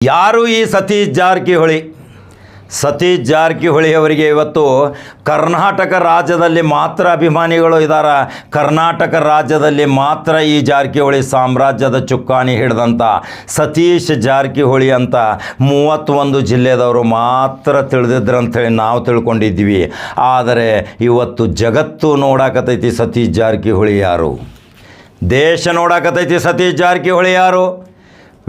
ಯಾರು ಈ ಸತೀಶ್ ಜಾರಕಿಹೊಳಿ? ಸತೀಶ್ ಜಾರಕಿಹೊಳಿ ಅವರಿಗೆ ಇವತ್ತು ಕರ್ನಾಟಕ ರಾಜ್ಯದಲ್ಲಿ ಮಾತ್ರ ಅಭಿಮಾನಿಗಳು ಇದ್ದಾರೆ ಕರ್ನಾಟಕ ರಾಜ್ಯದಲ್ಲಿ ಮಾತ್ರ ಈ ಜಾರಕಿಹೊಳಿ ಸಾಮ್ರಾಜ್ಯದ ಚುಕ್ಕಾಣಿ ಹಿಡಿದಂಥ ಸತೀಶ್ ಜಾರಕಿಹೊಳಿ ಅಂತ ಮೂವತ್ತೊಂದು ಜಿಲ್ಲೆದವರು ಮಾತ್ರ ತಿಳಿದಿದ್ರು ಅಂಥೇಳಿ ನಾವು ತಿಳ್ಕೊಂಡಿದ್ವಿ ಆದರೆ ಇವತ್ತು ಜಗತ್ತು ನೋಡಾಕತೈತಿ ಸತೀಶ್ ಜಾರಕಿಹೊಳಿ ಯಾರು? ದೇಶ ನೋಡಾಕತೈತಿ ಸತೀಶ್ ಜಾರಕಿಹೊಳಿ ಯಾರು?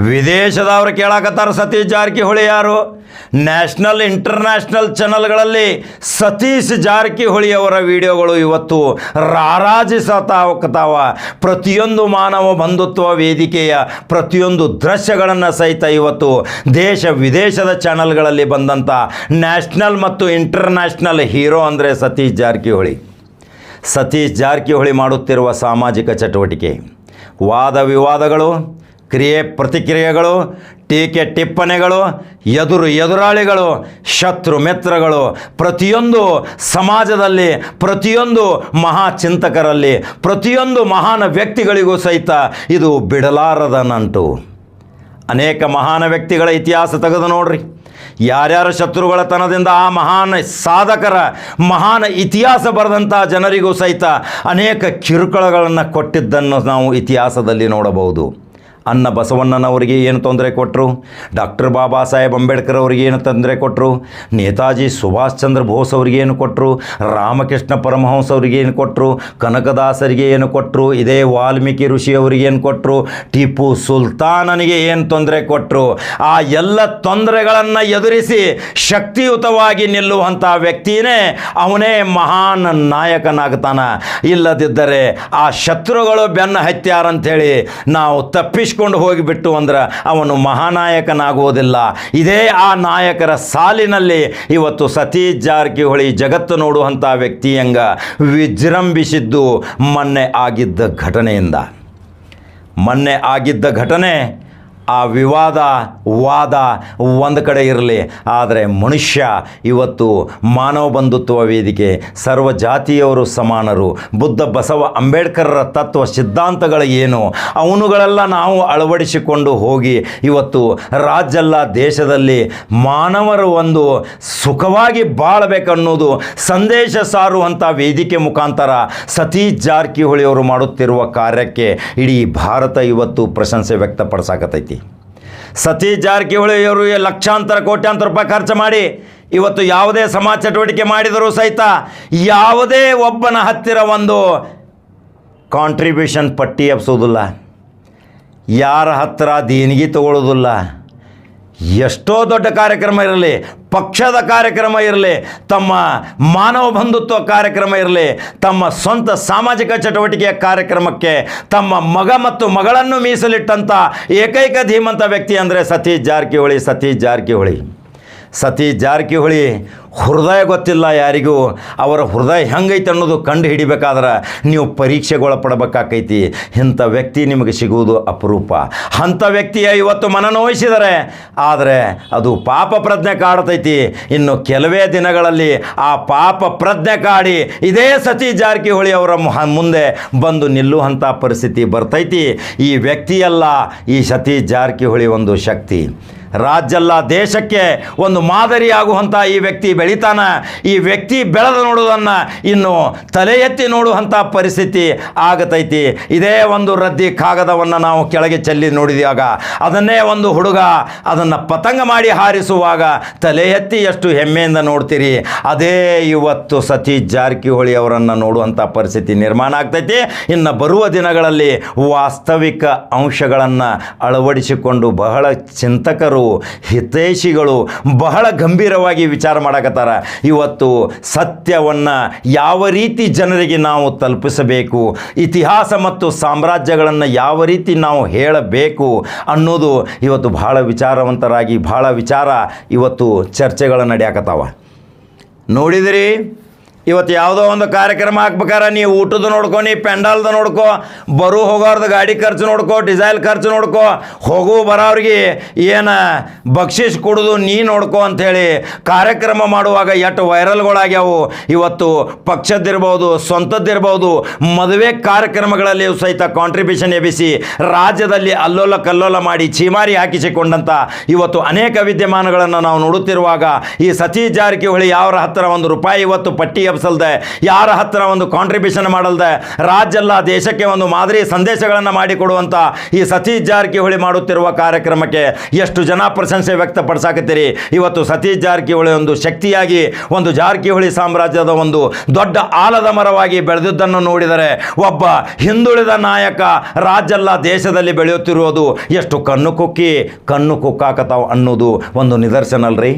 ವಿದೇಶದವ್ರು ಕೇಳಾಕತ್ತಾರ ಸತೀಶ್ ಜಾರಕಿಹೊಳಿ ಯಾರು? ನ್ಯಾಷನಲ್, ಇಂಟರ್ನ್ಯಾಷನಲ್ ಚಾನಲ್ಗಳಲ್ಲಿ ಸತೀಶ್ ಜಾರಕಿಹೊಳಿ ಅವರ ವಿಡಿಯೋಗಳು ಇವತ್ತು ರಾರಾಜಿಸತಾವಕತಾವ ಪ್ರತಿಯೊಂದು ಮಾನವ ಬಂಧುತ್ವ ವೇದಿಕೆಯ ಪ್ರತಿಯೊಂದು ದೃಶ್ಯಗಳನ್ನು ಸಹಿತ ಇವತ್ತು ದೇಶ ವಿದೇಶದ ಚಾನಲ್ಗಳಲ್ಲಿ ಬಂದಂಥ ನ್ಯಾಷನಲ್ ಮತ್ತು ಇಂಟರ್ನ್ಯಾಷನಲ್ ಹೀರೋ ಅಂದರೆ ಸತೀಶ್ ಜಾರಕಿಹೊಳಿ. ಸತೀಶ್ ಜಾರಕಿಹೊಳಿ ಮಾಡುತ್ತಿರುವ ಸಾಮಾಜಿಕ ಚಟುವಟಿಕೆ. ವಾದ ವಿವಾದಗಳು ಕ್ರಿಯೆ ಪ್ರತಿಕ್ರಿಯೆಗಳು, ಟೀಕೆ ಟಿಪ್ಪಣಿಗಳು, ಎದುರು ಎದುರಾಳಿಗಳು, ಶತ್ರು ಮಿತ್ರಗಳು, ಪ್ರತಿಯೊಂದು ಸಮಾಜದಲ್ಲಿ, ಪ್ರತಿಯೊಂದು ಮಹಾಚಿಂತಕರಲ್ಲಿ ಪ್ರತಿಯೊಂದು ಮಹಾನ್ ವ್ಯಕ್ತಿಗಳಿಗೂ ಸಹಿತ ಇದು ಬಿಡಲಾರದ ನಂಟು ಅನೇಕ ಮಹಾನ್ ವ್ಯಕ್ತಿಗಳ ಇತಿಹಾಸ ತೆಗೆದು ನೋಡ್ರಿ. ಯಾರ್ಯಾರ ಶತ್ರುಗಳತನದಿಂದ ಆ ಮಹಾನ್ ಸಾಧಕರ ಮಹಾನ್ ಇತಿಹಾಸ ಬರೆದಂಥ ಜನರಿಗೂ ಸಹಿತ ಅನೇಕ ಕಿರುಕುಳಗಳನ್ನು ಕೊಟ್ಟಿದ್ದನ್ನು ನಾವು ಇತಿಹಾಸದಲ್ಲಿ ನೋಡಬಹುದು. ಅನ್ನ ಬಸವಣ್ಣನವರಿಗೆ ಏನು ತೊಂದರೆ ಕೊಟ್ಟರು ಡಾಕ್ಟರ್ ಬಾಬಾ ಸಾಹೇಬ್ ಅಂಬೇಡ್ಕರ್ ಅವರಿಗೆ ಏನು ತೊಂದರೆ ಕೊಟ್ಟರು ನೇತಾಜಿ ಸುಭಾಷ್ ಚಂದ್ರ ಬೋಸ್ ಅವರಿಗೆ ಏನು ಕೊಟ್ಟರು ರಾಮಕೃಷ್ಣ ಪರಮಹಂಸ ಅವರಿಗೆ ಏನು ಕೊಟ್ಟರು ಕನಕದಾಸರಿಗೆ ಏನು ಕೊಟ್ಟರು ಇದೇ ವಾಲ್ಮೀಕಿ ಋಷಿ ಅವರಿಗೆ ಏನು ಕೊಟ್ಟರು ಟಿಪ್ಪು ಸುಲ್ತಾನನಿಗೆ ಏನು ತೊಂದರೆ ಕೊಟ್ಟರು ಆ ಎಲ್ಲ ತೊಂದರೆಗಳನ್ನು ಎದುರಿಸಿ ಶಕ್ತಿಯುತವಾಗಿ ನಿಲ್ಲುವಂಥ ವ್ಯಕ್ತಿಯೇ ಅವನೇ ಮಹಾನ್ ನಾಯಕನಾಗ್ತಾನ. ಇಲ್ಲದಿದ್ದರೆ ಆ ಶತ್ರುಗಳು ಬೆನ್ನ ಹತ್ಯಾರಂಥೇಳಿ ನಾವು ತಪ್ಪಿಸ್ಕೊಂಡು ಹೋಗಿಬಿಟ್ಟು ಅಂದ್ರೆ ಅವನು ಮಹಾನಾಯಕನಾಗುವುದಿಲ್ಲ. ಇದೇ ಆ ನಾಯಕರ ಸಾಲಿನಲ್ಲಿ ಇವತ್ತು ಸತೀಶ್ ಜಾರಕಿಹೊಳಿ ಜಗತ್ತು ನೋಡುವಂಥ ವ್ಯಕ್ತಿಯಂಗ ವಿಜೃಂಭಿಸಿದ್ದು ಮೊನ್ನೆ ಆಗಿದ್ದ ಘಟನೆಯಿಂದ. ಮೊನ್ನೆ ಆಗಿದ್ದ ಘಟನೆ ಆ ವಿವಾದ, ವಾದ ಒಂದು ಕಡೆ ಇರಲಿ. ಆದರೆ ಮನುಷ್ಯ ಇವತ್ತು ಮಾನವ ಬಂಧುತ್ವ ವೇದಿಕೆ, ಸರ್ವ ಜಾತಿಯವರು ಸಮಾನರು. ಬುದ್ಧ, ಬಸವ, ಅಂಬೇಡ್ಕರ್ರ ತತ್ವ, ಸಿದ್ಧಾಂತಗಳು ಏನು? ಅವನುಗಳೆಲ್ಲ ನಾವು ಅಳವಡಿಸಿಕೊಂಡು ಹೋಗಿ ಇವತ್ತು ರಾಜ್ಯಲ್ಲ, ದೇಶದಲ್ಲಿ ಮಾನವರು ಒಂದು ಸುಖವಾಗಿ ಬಾಳಬೇಕನ್ನೋದು ಸಂದೇಶ ಸಾರುವಂಥ ವೇದಿಕೆ ಮುಖಾಂತರ ಸತೀಶ್ ಜಾರಕಿಹೊಳಿ ಅವರು ಮಾಡುತ್ತಿರುವ ಕಾರ್ಯಕ್ಕೆ ಇಡೀ ಭಾರತ ಇವತ್ತು ಪ್ರಶಂಸೆ ವ್ಯಕ್ತಪಡಿಸಾಕತೈತಿ. ಸತೀಶ್ ಜಾರಕಿಹೊಳಿಯವರು ಲಕ್ಷಾಂತರ ಕೋಟ್ಯಾಂತರ ರೂಪಾಯಿ ಖರ್ಚು ಮಾಡಿ ಇವತ್ತು ಯಾವುದೇ ಸಮಾಜ ಚಟುವಟಿಕೆ ಮಾಡಿದರೂ ಸಹಿತ ಯಾವುದೇ ಒಬ್ಬನ ಹತ್ತಿರ ಒಂದು ಕಾಂಟ್ರಿಬ್ಯೂಷನ್ ಪಟ್ಟಿ ಎಬ್ಸೋದಿಲ್ಲ. ಯಾರ ಹತ್ತಿರ ದೇಣಿಗೆ ತಗೊಳ್ಳೋದಿಲ್ಲ ಎಷ್ಟೋ ದೊಡ್ಡ ಕಾರ್ಯಕ್ರಮ ಇರಲಿ, ಪಕ್ಷದ ಕಾರ್ಯಕ್ರಮ ಇರಲಿ, ತಮ್ಮ ಮಾನವ ಬಂಧುತ್ವ ಕಾರ್ಯಕ್ರಮ ಇರಲಿ, ತಮ್ಮ ಸ್ವಂತ ಸಾಮಾಜಿಕ ಚಟುವಟಿಕೆಯ ಕಾರ್ಯಕ್ರಮಕ್ಕೆ, ತಮ್ಮ ಮಗ ಮತ್ತು ಮಗಳನ್ನು ಮೀಸಲಿಟ್ಟಂಥ ಏಕೈಕ ಧೀಮಂತ ವ್ಯಕ್ತಿ ಅಂದರೆ ಸತೀಶ್ ಜಾರಕಿಹೊಳಿ ಸತೀಶ್ ಜಾರಕಿಹೊಳಿ. ಸತೀಶ್ ಜಾರಕಿಹೊಳಿ ಹೃದಯ ಗೊತ್ತಿಲ್ಲ ಯಾರಿಗೂ. ಅವರ ಹೃದಯ ಹೆಂಗೈತೆ ಅನ್ನೋದು ಕಂಡು ಹಿಡಿಬೇಕಾದ್ರೆ ನೀವು ಪರೀಕ್ಷೆಗೊಳಪಡಬೇಕಾಕೈತಿ. ಇಂಥ ವ್ಯಕ್ತಿ ನಿಮಗೆ ಸಿಗುವುದು ಅಪರೂಪ. ಅಂಥ ವ್ಯಕ್ತಿಯ ಇವತ್ತು ಮನನೋಯಿಸಿದರೆ ಆದರೆ ಅದು ಪಾಪ ಪ್ರಜ್ಞೆ ಕಾಡ್ತೈತಿ. ಇನ್ನು ಕೆಲವೇ ದಿನಗಳಲ್ಲಿ ಆ ಪಾಪ ಪ್ರಜ್ಞೆ ಕಾಡಿ ಇದೇ ಸತೀಶ್ ಜಾರಕಿಹೊಳಿ ಅವರ ಮುಂದೆ ಬಂದು ನಿಲ್ಲುವಂಥ ಪರಿಸ್ಥಿತಿ ಬರ್ತೈತಿ. ಈ ವ್ಯಕ್ತಿಯಲ್ಲ ಈ ಸತೀಶ್ ಜಾರಕಿಹೊಳಿ ಒಂದು ಶಕ್ತಿ. ರಾಜ್ಯಲ್ಲ ದೇಶಕ್ಕೆ ಒಂದು ಮಾದರಿಯಾಗುವಂಥ ಈ ವ್ಯಕ್ತಿ ಬೆಳಿತಾನ. ಈ ವ್ಯಕ್ತಿ ಬೆಳೆದು ನೋಡೋದನ್ನು ಇನ್ನು ತಲೆ ಎತ್ತಿ ನೋಡುವಂಥ ಪರಿಸ್ಥಿತಿ ಆಗತೈತಿ. ಇದೇ ಒಂದು ರದ್ದಿ ಕಾಗದವನ್ನು ನಾವು ಕೆಳಗೆ ಚೆಲ್ಲಿ ನೋಡಿದಾಗ ಅದನ್ನೇ ಒಂದು ಹುಡುಗ ಅದನ್ನು ಪತಂಗ ಮಾಡಿ ಹಾರಿಸುವಾಗ ತಲೆ ಎತ್ತಿ ಎಷ್ಟು ಹೆಮ್ಮೆಯಿಂದ ನೋಡ್ತೀರಿ. ಅದೇ ಇವತ್ತು ಸತೀಶ್ ಜಾರಕಿಹೊಳಿ ಅವರನ್ನು ನೋಡುವಂಥ ಪರಿಸ್ಥಿತಿ ನಿರ್ಮಾಣ ಆಗ್ತೈತಿ. ಇನ್ನು ಬರುವ ದಿನಗಳಲ್ಲಿ ವಾಸ್ತವಿಕ ಅಂಶಗಳನ್ನು ಅಳವಡಿಸಿಕೊಂಡು ಬಹಳ ಚಿಂತಕರು ಹಿತೈಷಿಗಳು ಬಹಳ ಗಂಭೀರವಾಗಿ ವಿಚಾರ ಮಾಡಕತ್ತಾರ. ಇವತ್ತು ಸತ್ಯವನ್ನು ಯಾವ ರೀತಿ ಜನರಿಗೆ ನಾವು ತಲುಪಿಸಬೇಕು, ಇತಿಹಾಸ ಮತ್ತು ಸಾಮ್ರಾಜ್ಯಗಳನ್ನು ಯಾವ ರೀತಿ ನಾವು ಹೇಳಬೇಕು ಅನ್ನೋದು ಇವತ್ತು ಬಹಳ ವಿಚಾರವಂತರಾಗಿ, ಬಹಳ ವಿಚಾರ ಇವತ್ತು ಚರ್ಚೆಗಳು ನಡೆಯಾಕತ್ತಾವ. ನೋಡಿದಿರಿ ಇವತ್ತು ಯಾವುದೋ ಒಂದು ಕಾರ್ಯಕ್ರಮ ಹಾಕ್ಬೇಕಾರ ನೀವು ಊಟದ ನೋಡ್ಕೊ, ನೀ ಪೆಂಡಾಲ್ದ ನೋಡ್ಕೊ, ಬರು ಹೋಗೋರ್ದು ಗಾಡಿ ಖರ್ಚು ನೋಡ್ಕೊ, ಡಿಸೈಲ್ ಖರ್ಚು ನೋಡ್ಕೊ, ಹೋಗು ಬರೋರಿಗೆ ಏನು ಬಕ್ಷಿಸ್ ಕೊಡೋದು ನೀ ನೋಡ್ಕೊ ಅಂಥೇಳಿ ಕಾರ್ಯಕ್ರಮ ಮಾಡುವಾಗ ಎಷ್ಟು ವೈರಲ್ಗಳಾಗ್ಯಾವು. ಇವತ್ತು ಪಕ್ಷದ್ದಿರ್ಬೋದು, ಸ್ವಂತದ್ದಿರ್ಬೋದು, ಮದುವೆ ಕಾರ್ಯಕ್ರಮಗಳಲ್ಲಿ ಸಹಿತ ಕಾಂಟ್ರಿಬ್ಯೂಷನ್ ಎಬ್ಬಿಸಿ ರಾಜ್ಯದಲ್ಲಿ ಅಲ್ಲೋಲ ಕಲ್ಲೋಲ ಮಾಡಿ ಚೀಮಾರಿ ಹಾಕಿಸಿಕೊಂಡಂಥ ಇವತ್ತು ಅನೇಕ ವಿದ್ಯಮಾನಗಳನ್ನು ನಾವು ನೋಡುತ್ತಿರುವಾಗ ಈ ಸತೀಶ್ ಜಾರಕಿಹೊಳಿ ಯಾವರ ಹತ್ತಿರ ಒಂದು ರೂಪಾಯಿ ಇವತ್ತು ಪಟ್ಟಿ ಎಬ್ಸಲ್ದೆ ಯಾರ ಹತ್ತಿರ ಒಂದು ಕಾಂಟ್ರಿಬ್ಯೂಷನ್ ಮಾಡಲ್ದೆ, ರಾಜ್ಯಲ್ಲ ದೇಶಕ್ಕೆ ಒಂದು ಮಾದರಿ ಸಂದೇಶಗಳನ್ನು ಮಾಡಿಕೊಡುವಂಥ ಈ ಸತೀಶ್ ಜಾರಕಿಹೊಳಿ ಮಾಡುತ್ತಿರುವ ಕಾರ್ಯಕ್ರಮಕ್ಕೆ ಎಷ್ಟು ಜನ ಪ್ರಶಂಸೆ ವ್ಯಕ್ತಪಡಿಸಾಕತ್ತೀರಿ. ಇವತ್ತು ಸತೀಶ್ ಜಾರಕಿಹೊಳಿ ಒಂದು ಶಕ್ತಿಯಾಗಿ, ಒಂದು ಜಾರಕಿಹೊಳಿ ಸಾಮ್ರಾಜ್ಯದ ಒಂದು ದೊಡ್ಡ ಆಲದ ಮರವಾಗಿ ಬೆಳೆದಿದ್ದನ್ನು ನೋಡಿದರೆ, ಒಬ್ಬ ಹಿಂದುಳಿದ ನಾಯಕ ರಾಜ್ಯಲ್ಲ ದೇಶದಲ್ಲಿ ಬೆಳೆಯುತ್ತಿರುವುದು ಎಷ್ಟು ಕಣ್ಣು ಕುಕ್ಕಿ, ಕಣ್ಣು ಕುಕ್ಕಾಕತಾವ ಅನ್ನೋದು ಒಂದು ನಿದರ್ಶನ ಅಲ್ರಿ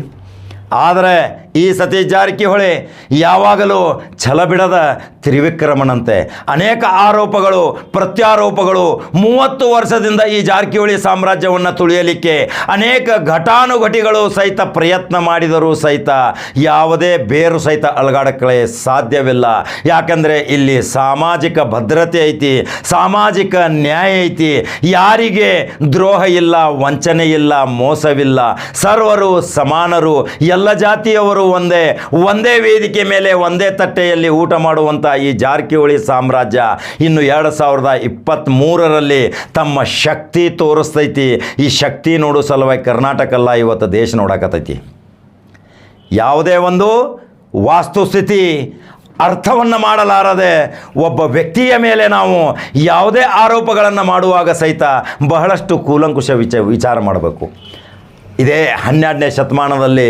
ಆದರೆ ಈ ಸತೀಶ್ ಜಾರಕಿಹೊಳಿ ಯಾವಾಗಲೂ ಛಲ ಬಿಡದ ತ್ರಿವಿಕ್ರಮನಂತೆ. ಅನೇಕ ಆರೋಪಗಳು, ಪ್ರತ್ಯಾರೋಪಗಳು, ಮೂವತ್ತು ವರ್ಷದಿಂದ ಈ ಜಾರಕಿಹೊಳಿ ಸಾಮ್ರಾಜ್ಯವನ್ನು ತುಳಿಯಲಿಕ್ಕೆ ಅನೇಕ ಘಟಾನುಘಟಿಗಳು ಸಹಿತ ಪ್ರಯತ್ನ ಮಾಡಿದರೂ ಸಹಿತ ಯಾವುದೇ ಬೇರು ಸಹಿತ ಅಲಗಾಡಕ್ಕೆ ಸಾಧ್ಯವಿಲ್ಲ. ಯಾಕಂದರೆ ಇಲ್ಲಿ ಸಾಮಾಜಿಕ ಭದ್ರತೆ ಐತಿ, ಸಾಮಾಜಿಕ ನ್ಯಾಯ ಐತಿ. ಯಾರಿಗೆ ದ್ರೋಹ ಇಲ್ಲ, ವಂಚನೆ ಇಲ್ಲ, ಮೋಸವಿಲ್ಲ. ಸರ್ವರು ಸಮಾನರು, ಎಲ್ಲ ಜಾತಿಯವರು ಒಂದೇ ಒಂದೇ ವೇದಿಕೆ ಮೇಲೆ, ಒಂದೇ ತಟ್ಟೆಯಲ್ಲಿ ಊಟ ಮಾಡುವಂಥ ಈ ಜಾರಕಿಹೊಳಿ ಸಾಮ್ರಾಜ್ಯ ಇನ್ನು ಎರಡು ಸಾವಿರದ ಇಪ್ಪತ್ತ್ಮೂರರಲ್ಲಿ ತಮ್ಮ ಶಕ್ತಿ ತೋರಿಸ್ತೈತಿ. ಈ ಶಕ್ತಿ ನೋಡೋ ಸಲುವಾಗಿ ಕರ್ನಾಟಕ ಅಲ್ಲ, ಇವತ್ತು ದೇಶ ನೋಡಕತ್ತೈತಿ. ಯಾವುದೇ ಒಂದು ವಾಸ್ತುಸ್ಥಿತಿ ಅರ್ಥವನ್ನು ಮಾಡಲಾರದೆ ಒಬ್ಬ ವ್ಯಕ್ತಿಯ ಮೇಲೆ ನಾವು ಯಾವುದೇ ಆರೋಪಗಳನ್ನು ಮಾಡುವಾಗ ಸಹಿತ ಬಹಳಷ್ಟು ಕೂಲಂಕುಷ ವಿಚ ವಿಚಾರ ಮಾಡಬೇಕು. ಇದೇ ಹನ್ನೆರಡನೇ ಶತಮಾನದಲ್ಲಿ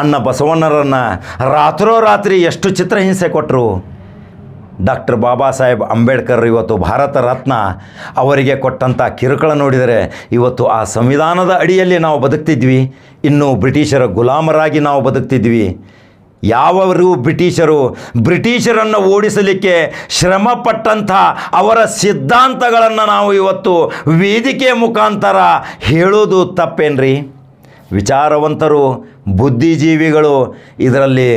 ಅನ್ನ ಬಸವಣ್ಣರನ್ನು ರಾತ್ರೋರಾತ್ರಿ ಎಷ್ಟು ಚಿತ್ರಹಿಂಸೆ ಕೊಟ್ಟರು ಡಾಕ್ಟರ್ ಬಾಬಾ ಸಾಹೇಬ್ ಅಂಬೇಡ್ಕರ್ ಇವತ್ತು ಭಾರತ ರತ್ನ ಅವರಿಗೆ ಕೊಟ್ಟಂಥ ಕಿರುಕುಳ ನೋಡಿದರೆ ಇವತ್ತು ಆ ಸಂವಿಧಾನದ ಅಡಿಯಲ್ಲಿ ನಾವು ಬದುಕ್ತಿದ್ವಿ. ಇನ್ನು ಬ್ರಿಟಿಷರ ಗುಲಾಮರಾಗಿ ನಾವು ಬದುಕ್ತಿದ್ವಿ. ಯಾವರು ಬ್ರಿಟಿಷರು ಬ್ರಿಟಿಷರನ್ನು ಓಡಿಸಲಿಕ್ಕೆ ಶ್ರಮಪಟ್ಟಂಥ ಅವರ ಸಿದ್ಧಾಂತಗಳನ್ನು ನಾವು ಇವತ್ತು ವೇದಿಕೆ ಮುಖಾಂತರ ಹೇಳೋದು ತಪ್ಪೇನ್ರಿ? ವಿಚಾರವಂತರು ಬುದ್ಧಿಜೀವಿಗಳು ಇದರಲ್ಲಿ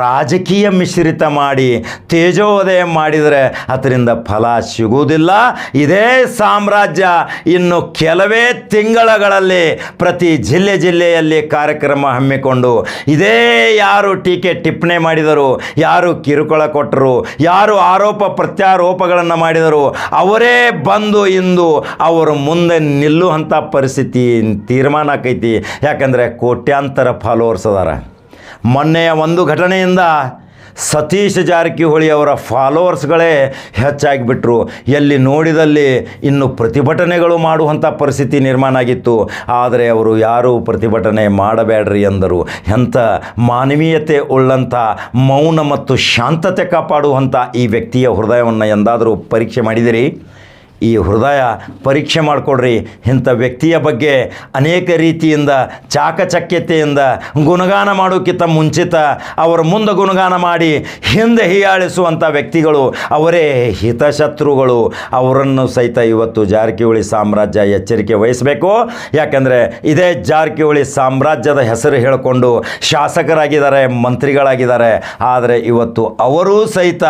ರಾಜಕೀಯ ಮಿಶ್ರಿತ ಮಾಡಿ ತೇಜೋದಯ ಮಾಡಿದರೆ ಅದರಿಂದ ಫಲ ಸಿಗುವುದಿಲ್ಲ. ಇದೇ ಸಾಮ್ರಾಜ್ಯ ಇನ್ನು ಕೆಲವೇ ತಿಂಗಳಗಳಲ್ಲಿ ಪ್ರತಿ ಜಿಲ್ಲೆ ಜಿಲ್ಲೆಯಲ್ಲಿ ಕಾರ್ಯಕ್ರಮ ಹಮ್ಮಿಕೊಂಡು ಇದೇ ಯಾರು ಟೀಕೆ ಟಿಪ್ಪಣಿ ಮಾಡಿದರು, ಯಾರು ಕಿರುಕುಳ ಕೊಟ್ಟರು, ಯಾರು ಆರೋಪ ಪ್ರತ್ಯಾರೋಪಗಳನ್ನು ಮಾಡಿದರು, ಅವರೇ ಬಂದು ಇಂದು ಅವರು ಮುಂದೆ ನಿಲ್ಲುವಂಥ ಪರಿಸ್ಥಿತಿ ತೀರ್ಮಾನ ಆಕೈತಿ. ಯಾಕಂದರೆ ಕೋಟ್ಯಾಂತರ ಫಾಲೋವರ್ಸ್ ಅದಾರ ಮೊನ್ನೆಯ ಒಂದು ಘಟನೆಯಿಂದ ಸತೀಶ್ ಜಾರಕಿಹೊಳಿ ಅವರ ಫಾಲೋವರ್ಸ್ಗಳೇ ಹೆಚ್ಚಾಗಿಬಿಟ್ರು. ಎಲ್ಲಿ ನೋಡಿದಲ್ಲಿ ಇನ್ನು ಪ್ರತಿಭಟನೆಗಳು ಮಾಡುವಂಥ ಪರಿಸ್ಥಿತಿ ನಿರ್ಮಾಣ ಆಗಿತ್ತು. ಆದರೆ ಅವರು ಯಾರೂ ಪ್ರತಿಭಟನೆ ಮಾಡಬೇಡ್ರಿ ಎಂದರು. ಎಂಥ ಮಾನವೀಯತೆ ಉಳ್ಳಂಥ, ಮೌನ ಮತ್ತು ಶಾಂತತೆ ಕಾಪಾಡುವಂಥ ಈ ವ್ಯಕ್ತಿಯ ಹೃದಯವನ್ನು ಎಂದಾದರೂ ಪರೀಕ್ಷೆ ಮಾಡಿದಿರಿ ಈ ಹೃದಯ ಪರೀಕ್ಷೆ ಮಾಡಿಕೊಡ್ರಿ. ಇಂಥ ವ್ಯಕ್ತಿಯ ಬಗ್ಗೆ ಅನೇಕ ರೀತಿಯಿಂದ ಚಾಕಚಕ್ಯತೆಯಿಂದ ಗುಣಗಾನ ಮಾಡೋಕ್ಕಿಂತ ಮುಂಚಿತ ಅವರ ಮುಂದೆ ಗುಣಗಾನ ಮಾಡಿ ಹಿಂದೆ ಹೀಯಾಳಿಸುವಂಥ ವ್ಯಕ್ತಿಗಳು ಅವರೇ ಹಿತಶತ್ರುಗಳು. ಅವರನ್ನು ಸಹಿತ ಇವತ್ತು ಜಾರಕಿಹೊಳಿ ಸಾಮ್ರಾಜ್ಯ ಎಚ್ಚರಿಕೆ ವಹಿಸಬೇಕು. ಯಾಕಂದರೆ ಇದೇ ಜಾರಕಿಹೊಳಿ ಸಾಮ್ರಾಜ್ಯದ ಹೆಸರು ಹೇಳಿಕೊಂಡು ಶಾಸಕರಾಗಿದ್ದಾರೆ, ಮಂತ್ರಿಗಳಾಗಿದ್ದಾರೆ. ಆದರೆ ಇವತ್ತು ಅವರೂ ಸಹಿತ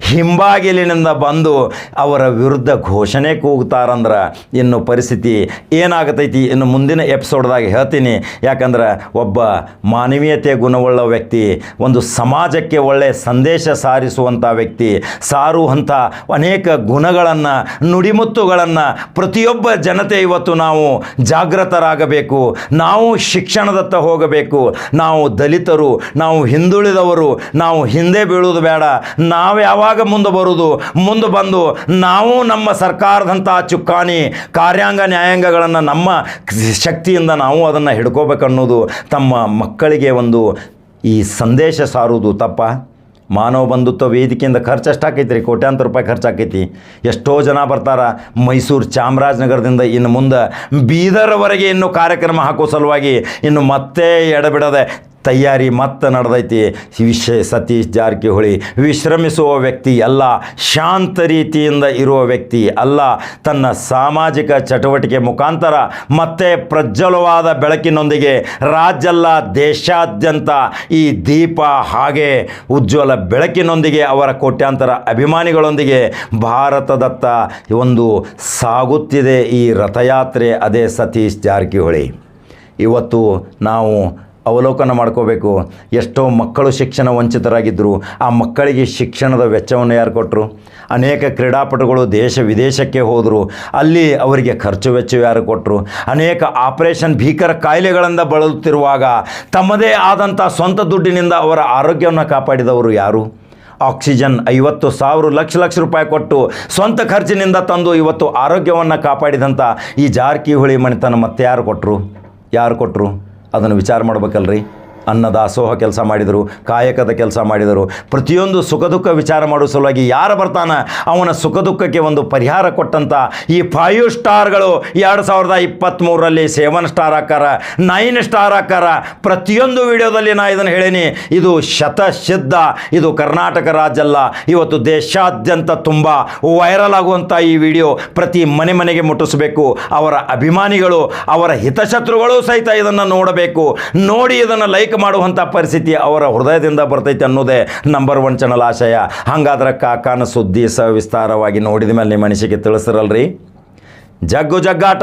ಹಿಂಬಾಗಿಲಿನಿಂದ ಬಂದು ಅವರ ವಿರುದ್ಧ ಘೋಷಣೆ ಕೂಗ್ತಾರಂದ್ರೆ ಇನ್ನು ಪರಿಸ್ಥಿತಿ ಏನಾಗತೈತಿ ಇನ್ನು ಮುಂದಿನ ಎಪಿಸೋಡ್ದಾಗ ಹೇಳ್ತೀನಿ. ಯಾಕಂದ್ರೆ ಒಬ್ಬ ಮಾನವೀಯತೆ ಗುಣವುಳ್ಳ ವ್ಯಕ್ತಿ, ಒಂದು ಸಮಾಜಕ್ಕೆ ಒಳ್ಳೆಯ ಸಂದೇಶ ಸಾರಿಸುವಂಥ ವ್ಯಕ್ತಿ, ಸಾರುವಂಥ ಅನೇಕ ಗುಣಗಳನ್ನು, ನುಡಿಮುತ್ತುಗಳನ್ನು ಪ್ರತಿಯೊಬ್ಬ ಜನತೆ ಇವತ್ತು ನಾವು ಜಾಗೃತರಾಗಬೇಕು ನಾವು ಶಿಕ್ಷಣದತ್ತ ಹೋಗಬೇಕು. ನಾವು ದಲಿತರು, ನಾವು ಹಿಂದುಳಿದವರು, ನಾವು ಹಿಂದೆ ಬೀಳುವುದು ಬೇಡ. ನಾವು ಯಾವಾಗ ಮುಂದೆ ಬರುವುದು ಮುಂದೆ ಬಂದು ನಾವು ನಮ್ಮ ಸರ್ಕಾರದಂಥ ಚುಕ್ಕಾಣಿ ಕಾರ್ಯಾಂಗ ನ್ಯಾಯಾಂಗಗಳನ್ನು ನಮ್ಮ ಶಕ್ತಿಯಿಂದ ನಾವು ಅದನ್ನು ಹಿಡ್ಕೋಬೇಕನ್ನೋದು ತಮ್ಮ ಮಕ್ಕಳಿಗೆ ಒಂದು ಈ ಸಂದೇಶ ಸಾರುವುದು ತಪ್ಪ. ಮಾನವ ಬಂಧುತ್ವ ವೇದಿಕೆಯಿಂದ ಖರ್ಚು ಎಷ್ಟಾಕೈತಿ ರೀ ಕೋಟ್ಯಾಂತರ ರೂಪಾಯಿ ಖರ್ಚಾಕೈತಿ. ಎಷ್ಟೋ ಜನ ಬರ್ತಾರ ಮೈಸೂರು ಚಾಮರಾಜನಗರದಿಂದ ಇನ್ನು ಮುಂದೆ ಬೀದರ್ವರೆಗೆ ಇನ್ನು ಕಾರ್ಯಕ್ರಮ ಹಾಕೋ ಸಲುವಾಗಿ ಇನ್ನು ಮತ್ತೆ ಎಡಬಿಡದೆ ತಯಾರಿ ಮತ್ತೆ ನಡೆದೈತಿ. ವಿಷಯ ಸತೀಶ್ ಜಾರಕಿಹೊಳಿ, ವಿಶ್ರಮಿಸುವ ವ್ಯಕ್ತಿ ಅಲ್ಲ, ಶಾಂತ ರೀತಿಯಿಂದ ಇರುವ ವ್ಯಕ್ತಿ ಅಲ್ಲ. ತನ್ನ ಸಾಮಾಜಿಕ ಚಟುವಟಿಕೆ ಮುಖಾಂತರ ಮತ್ತೆ ಪ್ರಜ್ವಲವಾದ ಬೆಳಕಿನೊಂದಿಗೆ ರಾಜ್ಯಲ್ಲ ದೇಶಾದ್ಯಂತ ಈ ದೀಪ ಹಾಗೆ ಉಜ್ವಲ ಬೆಳಕಿನೊಂದಿಗೆ ಅವರ ಕೋಟ್ಯಾಂತರ ಅಭಿಮಾನಿಗಳೊಂದಿಗೆ ಭಾರತದತ್ತ ಒಂದು ಸಾಗುತ್ತಿದೆ ಈ ರಥಯಾತ್ರೆ ಅದೇ ಸತೀಶ್ ಜಾರಕಿಹೊಳಿ. ಇವತ್ತು ನಾವು ಅವಲೋಕನ ಮಾಡ್ಕೋಬೇಕು. ಎಷ್ಟೋ ಮಕ್ಕಳು ಶಿಕ್ಷಣ ವಂಚಿತರಾಗಿದ್ದರು ಆ ಮಕ್ಕಳಿಗೆ ಶಿಕ್ಷಣದ ವೆಚ್ಚವನ್ನು ಯಾರು ಕೊಟ್ಟರು ಅನೇಕ ಕ್ರೀಡಾಪಟುಗಳು ದೇಶ ವಿದೇಶಕ್ಕೆ ಹೋದರು. ಅಲ್ಲಿ ಅವರಿಗೆ ಖರ್ಚು ವೆಚ್ಚ ಯಾರು ಕೊಟ್ಟರು ಅನೇಕ ಆಪರೇಷನ್ ಭೀಕರ ಕಾಯಿಲೆಗಳಿಂದ ಬಳಲುತ್ತಿರುವಾಗ ತಮ್ಮದೇ ಆದಂಥ ಸ್ವಂತ ದುಡ್ಡಿನಿಂದ ಅವರ ಆರೋಗ್ಯವನ್ನು ಕಾಪಾಡಿದವರು ಯಾರು? ಆಕ್ಸಿಜನ್ ಐವತ್ತು ಸಾವಿರ ಲಕ್ಷ ಲಕ್ಷ ರೂಪಾಯಿ ಕೊಟ್ಟು ಸ್ವಂತ ಖರ್ಚಿನಿಂದ ತಂದು ಇವತ್ತು ಆರೋಗ್ಯವನ್ನು ಕಾಪಾಡಿದಂಥ ಈ ಜಾರಕಿಹೊಳಿ ಮಣಿತನ ಮತ್ತೆ ಯಾರು ಕೊಟ್ಟರು ಯಾರು ಕೊಟ್ಟರು ಅದನ್ನು ವಿಚಾರ ಮಾಡ್ಬೇಕಲ್ರಿ? ಅನ್ನದಾಸೋಹ ಕೆಲಸ ಮಾಡಿದರು, ಕಾಯಕದ ಕೆಲಸ ಮಾಡಿದರು. ಪ್ರತಿಯೊಂದು ಸುಖ ದುಃಖ ವಿಚಾರ ಮಾಡೋ ಸಲುವಾಗಿ ಯಾರು ಬರ್ತಾನ? ಅವನ ಸುಖ ದುಃಖಕ್ಕೆ ಒಂದು ಪರಿಹಾರ ಕೊಟ್ಟಂಥ ಈ ಫೈವ್ ಸ್ಟಾರ್ಗಳು ಎರಡು ಸಾವಿರದ ಇಪ್ಪತ್ತ್ಮೂರರಲ್ಲಿ ಸೆವೆನ್ ಸ್ಟಾರ್ ಆಕಾರ ನೈನ್ ಸ್ಟಾರ್ ಆಕಾರ. ಪ್ರತಿಯೊಂದು ವಿಡಿಯೋದಲ್ಲಿ ನಾನು ಇದನ್ನು ಹೇಳೀನಿ, ಇದು ಶತಸಿದ್ಧ, ಇದು ಕರ್ನಾಟಕ ರಾಜ್ಯ ಅಲ್ಲ. ಇವತ್ತು ದೇಶಾದ್ಯಂತ ತುಂಬ ವೈರಲ್ ಆಗುವಂಥ ಈ ವಿಡಿಯೋ ಪ್ರತಿ ಮನೆ ಮನೆಗೆ ಮುಟ್ಟಿಸಬೇಕು. ಅವರ ಅಭಿಮಾನಿಗಳು, ಅವರ ಹಿತಶತ್ರುಗಳು ಸಹಿತ ಇದನ್ನು ನೋಡಬೇಕು. ನೋಡಿ ಇದನ್ನು ಲೈಕ್ ಮಾಡುವಂಥ ಪರಿಸ್ಥಿತಿ ಅವರ ಹೃದಯದಿಂದ ಬರ್ತೈತೆ ಅನ್ನೋದೇ ನಂಬರ್ ಒನ್ ಚಾನಲ್ ಆಶಯ. ಹಾಗಾದ್ರೆ ಕಾಕಾನ ಸುದ್ದಿ ಸವಿಸ್ತಾರವಾಗಿ ನೋಡಿದ ಮೇಲೆ ನಿಮ್ಮ ಮನಸ್ಸಿಗೆ ತಿಳಿಸಿರಲ್ರಿ? ಜಗ್ಗು ಜಗ್ಗಾಟ.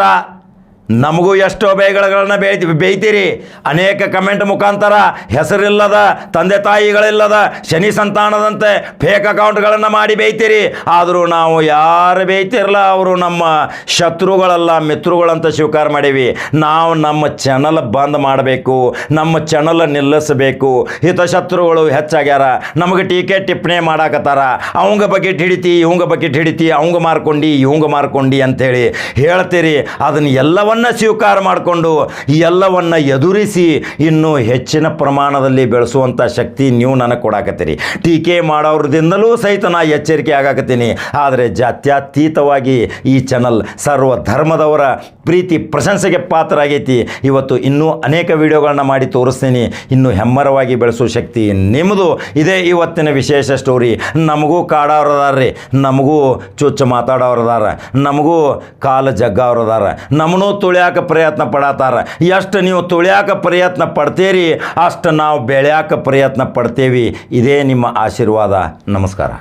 ನಮಗೂ ಎಷ್ಟೋ ಬೇಗಳನ್ನ ಬೇಯ್ತಿ, ಬೇಯ್ತೀರಿ. ಅನೇಕ ಕಮೆಂಟ್ ಮುಖಾಂತರ ಹೆಸರಿಲ್ಲದ, ತಂದೆ ತಾಯಿಗಳಿಲ್ಲದ, ಶನಿ ಸಂತಾನದಂತೆ ಫೇಕ್ ಅಕೌಂಟ್ಗಳನ್ನು ಮಾಡಿ ಬೇಯ್ತೀರಿ. ಆದರೂ ನಾವು ಯಾರು ಬೇಯ್ತಿರಲ್ಲ ಅವರು ನಮ್ಮ ಶತ್ರುಗಳಲ್ಲ ಮಿತ್ರಗಳಂತ ಸ್ವೀಕಾರ ಮಾಡೀವಿ. ನಾವು ನಮ್ಮ ಚನಲ್ ಬಂದ್ ಮಾಡಬೇಕು, ನಮ್ಮ ಚನಲ್ ನಿಲ್ಲಿಸಬೇಕು. ಹಿತಶತ್ರುಗಳು ಹೆಚ್ಚಾಗ್ಯಾರ. ನಮಗೆ ಟೀಕೆ ಟಿಪ್ಪಣಿ ಮಾಡಾಕತ್ತಾರ. ಅವಂಗ ಬಕೆಟ್ ಹಿಡಿತಿ, ಇವಂಗ ಬಕೆಟ್ ಹಿಡಿತಿ, ಅವಂಗ ಮಾರ್ಕೊಂಡು, ಇವಂಗ ಮಾರ್ಕೊಂಡಿ ಅಂತೇಳಿ ಹೇಳ್ತೀರಿ. ಅದನ್ನು ಎಲ್ಲವನ್ನ ಸ್ವೀಕಾರ ಮಾಡಿಕೊಂಡು ಎಲ್ಲವನ್ನ ಎದುರಿಸಿ ಇನ್ನೂ ಹೆಚ್ಚಿನ ಪ್ರಮಾಣದಲ್ಲಿ ಬೆಳೆಸುವಂಥ ಶಕ್ತಿ ನೀವು ನನಗೆ ಕೊಡಾಕತ್ತೀರಿ. ಟೀಕೆ ಮಾಡೋರದಿಂದಲೂ ಸಹಿತ ನಾ ಎಚ್ಚರಿಕೆ ಆಗಾಕತ್ತೀನಿ. ಆದರೆ ಜಾತ್ಯತೀತವಾಗಿ ಈ ಚಾನಲ್ ಸರ್ವ ಧರ್ಮದವರ ಪ್ರೀತಿ ಪ್ರಶಂಸೆಗೆ ಪಾತ್ರ ಆಗೈತಿ ಇವತ್ತು ಇನ್ನೂ ಅನೇಕ ವಿಡಿಯೋಗಳನ್ನ ಮಾಡಿ ತೋರಿಸ್ತೀನಿ. ಇನ್ನೂ ಹೆಮ್ಮರವಾಗಿ ಬೆಳೆಸೋ ಶಕ್ತಿ ನಿಮ್ಮದು ಇದೇ ಇವತ್ತಿನ ವಿಶೇಷ ಸ್ಟೋರಿ ನಮಗೂ ಕಾಡೋರದಾರ್ರಿ. ನಮಗೂ ಚುಚ್ಚು ಮಾತಾಡೋರದಾರ ನಮಗೂ ಕಾಲು ಜಗ್ಗವ್ರದಾರ. ನಮ್ಮನ್ನು ತುಳ್ಯಾಕ ಪ್ರಯತ್ನ ಪಡತಾರ. ಎಷ್ಟು ನೀವು ತುಳ್ಯಾಕ ಪ್ರಯತ್ನ ಪಡ್ತೀರಿ, ಅಷ್ಟು ನಾವು ಬೆಳ್ಯಾಕ ಪ್ರಯತ್ನ ಪಡ್ತೇವೆ. ಇದೇ ನಿಮ್ಮ ಆಶೀರ್ವಾದ. ನಮಸ್ಕಾರ.